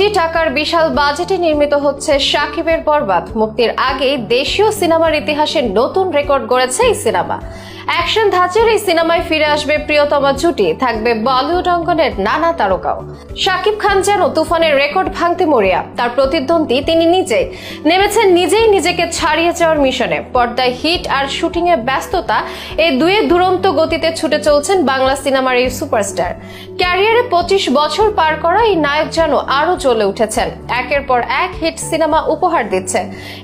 কোটি টাকার বিশাল বাজেটে নির্মিত হচ্ছে সাকিবের বরবাদ। মুক্তির আগেই দেশীয় সিনেমার ইতিহাসে নতুন রেকর্ড গড়েছে এই সিনেমা। অ্যাকশন ধাঁচের এই সিনেমায় ফিরে আসবে প্রিয়তমা জুটি, থাকবে বলিউড অঙ্গনের নানা তারকাও। শাকিব খান যেন তুফানের রেকর্ড ভাঙতে মরিয়া, তার প্রতিদ্বন্দ্বী তিনি নিজেই নেমেছেন নিজেই নিজেকে ছাড়িয়ে যাওয়ার মিশনে। পর্দায় হিট আর শুটিং এ ব্যস্ততা এই দুয়ে দুরন্ত গতিতে ছুটে চলছেন বাংলা সিনেমার এই সুপারস্টার। ক্যারিয়ারে পঁচিশ বছর পার করা এই নায়ক যেন আরও জ্বলে উঠেছেন। একের পর এক হিট সিনেমা উপহার দিচ্ছে।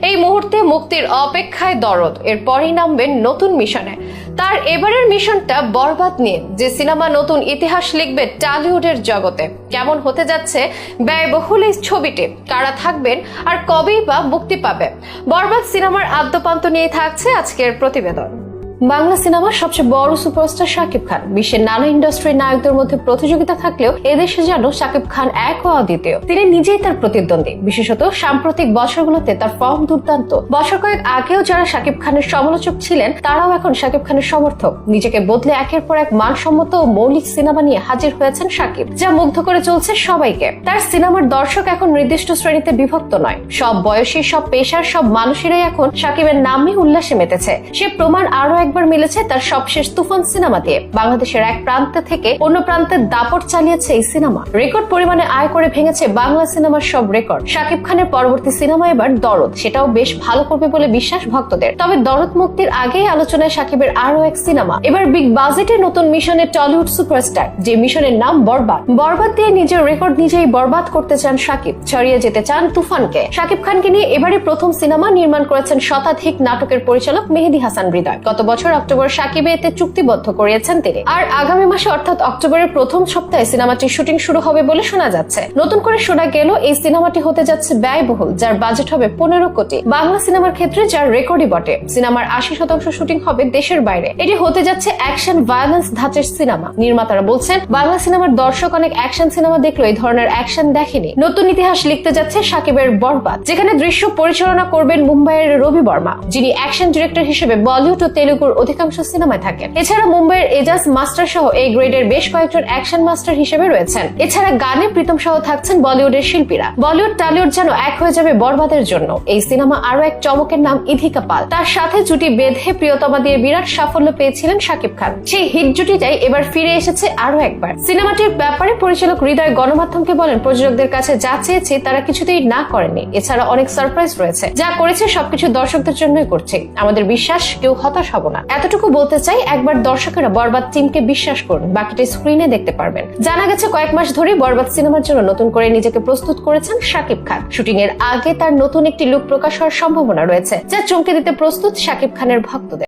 এই মুহূর্তে মুক্তির অপেক্ষায় দরদ। এরপরই নামবেন নতুন মিশনে। তার এবারের মিশনটা বরবাদ নিয়ে, যে সিনেমা নতুন ইতিহাস লিখবে টালিউডের জগতে। কেমন হতে যাচ্ছে ব্যয়বহুল এই ছবিটি? কারা থাকবেন আর কবেই বা মুক্তি পাবে? বরবাদ সিনেমার আদ্যপান্ত নিয়ে থাকছে আজকের প্রতিবেদন। বাংলা সিনেমার সবচেয়ে বড় সুপারস্টার শাকিব খান। বিশ্বের নানা ইন্ডাস্ট্রির নায়কদের মধ্যে প্রতিযোগিতা থাকলেও এদেশে যেন শাকিব খান এক ও অদ্বিতীয় তিনি নিজেই তার প্রতিদ্বন্দ্বী। বিশেষত সাম্প্রতিক বছরগুলোতে তার ফর্ম দুর্দান্ত। বছর কয়েক আগেও যারা শাকিব খানের সমালোচক ছিলেন, তারাও এখন শাকিব খানের সমর্থক। নিজেকে বদলে একের পর এক মানসম্মত ও মৌলিক সিনেমা নিয়ে হাজির হয়েছেন শাকিব, যা মুগ্ধ করে চলছে সবাইকে। তার সিনেমার দর্শক এখন নির্দিষ্ট শ্রেণীতে বিভক্ত নয়। সব বয়সী, সব পেশার, সব মানুষেরাই এখন শাকিবের নামে উল্লাসে মেতেছে। সে প্রমাণ আরও একবার মিলেছে তার সবশেষ তুফান সিনেমা দিয়ে। বাংলাদেশের এক প্রান্ত থেকে অন্য প্রান্তের দাপট চালিয়েছে এই সিনেমা। রেকর্ড পরিমাণে আয় করে ভেঙেছে বাংলা সিনেমার সব রেকর্ড। শাকিব খানের পরবর্তী সিনেমা এবার দরদ। সেটাও বেশ ভালো করবে বলে বিশ্বাস ভক্তদের। তবে দরদ মুক্তির আগেই আলোচনায় শাকিবের আরও এক সিনেমা। এবার বিগ বাজেটের নতুন মিশনে টলিউড সুপারস্টার, যে মিশনের নাম বরবাদ। বরবাদ দিয়ে নিজের রেকর্ড নিজেই বরবাদ করতে চান শাকিব, ছড়িয়ে যেতে চান তুফানকে। শাকিব খানকে নিয়ে এবারে প্রথম সিনেমা নির্মাণ করেছেন শতাধিক নাটকের পরিচালক মেহেদি হাসান হৃদয়। গত বছর অক্টোবর সাকিবে এতে চুক্তিবদ্ধ করিয়েছেন তিনি। আর আগামী মাসে অর্থাৎ অক্টোবরের প্রথম সপ্তাহে সিনেমাটির শুটিং শুরু হবে বলে শোনা যাচ্ছে। নতুন করে শোনা গেল, এই সিনেমাটি হতে যাচ্ছে ব্যয়বহুল, যার বাজেট হবে পনেরো কোটি। বাংলা সিনেমার ক্ষেত্রে যার রেকর্ডই বটে, সিনেমার আশি শতাংশ শুটিং হবে দেশের বাইরে। এটি হতে যাচ্ছে অ্যাকশন ভায়োলেন্স ধাঁচের সিনেমা। নির্মাতারা বলছেন, বাংলা সিনেমার দর্শক অনেক অ্যাকশন সিনেমা দেখল, এই ধরনের অ্যাকশন দেখেনি। নতুন ইতিহাস লিখতে যাচ্ছে সাকিবের বরবাদ, যেখানে দৃশ্য পরিচালনা করবেন মুম্বাইয়ের রবি বর্মা, যিনি অ্যাকশন ডিরেক্টর হিসেবে বলিউড ও তেলুগুর অধিকাংশ সিনেমায় থাকেন। এছাড়া মুম্বাইয়ের এজাজ মাস্টার সহ এই গ্রেডের বেশ কয়েকজন অ্যাকশন মাস্টার হিসেবে রয়েছেন। এছাড়া গানে প্রীতম সহ থাকছেন বলিউডের শিল্পীরা। বলিউড, টালিউড যেন এক হয়ে যাবে বরবাদের জন্য। এই সিনেমা আরও এক চমকের নাম ইধিকা পাল। তার সাথে জুটি বেঁধে প্রিয়তমা দিয়ে বিরাট সাফল্য পেয়েছিলেন শাকিব খান। সেই হিট জুটিটাই এবার ফিরে এসেছে আরও একবার। সিনেমাটির ব্যাপারে পরিচালক হৃদয় গণমাধ্যমকে বলেন, প্রযোজকদের কাছে যা চেয়েছে তারা কিছুতেই না করেনি। এছাড়া অনেক সারপ্রাইজ রয়েছে। যা করেছে সবকিছু দর্শকদের জন্যই করছে। আমাদের বিশ্বাস, কেউ হতাশ হব না। এতটুকু বলতে চাই, একবার দর্শকেরা বরবাদ টিমকে বিশ্বাস করুন, বাকিটা স্ক্রিনে দেখতে পারবেন। জানা গেছে কয়েক মাস ধরে বরবাদ সিনেমার জন্য নতুন করে নিজেকে প্রস্তুত করেছেন শাকিব খান। শুটিং এর আগে তার নতুন একটি লুক প্রকাশ হওয়ার সম্ভাবনা রয়েছে, যা চমকে দিতে প্রস্তুত শাকিব খানের ভক্তদের।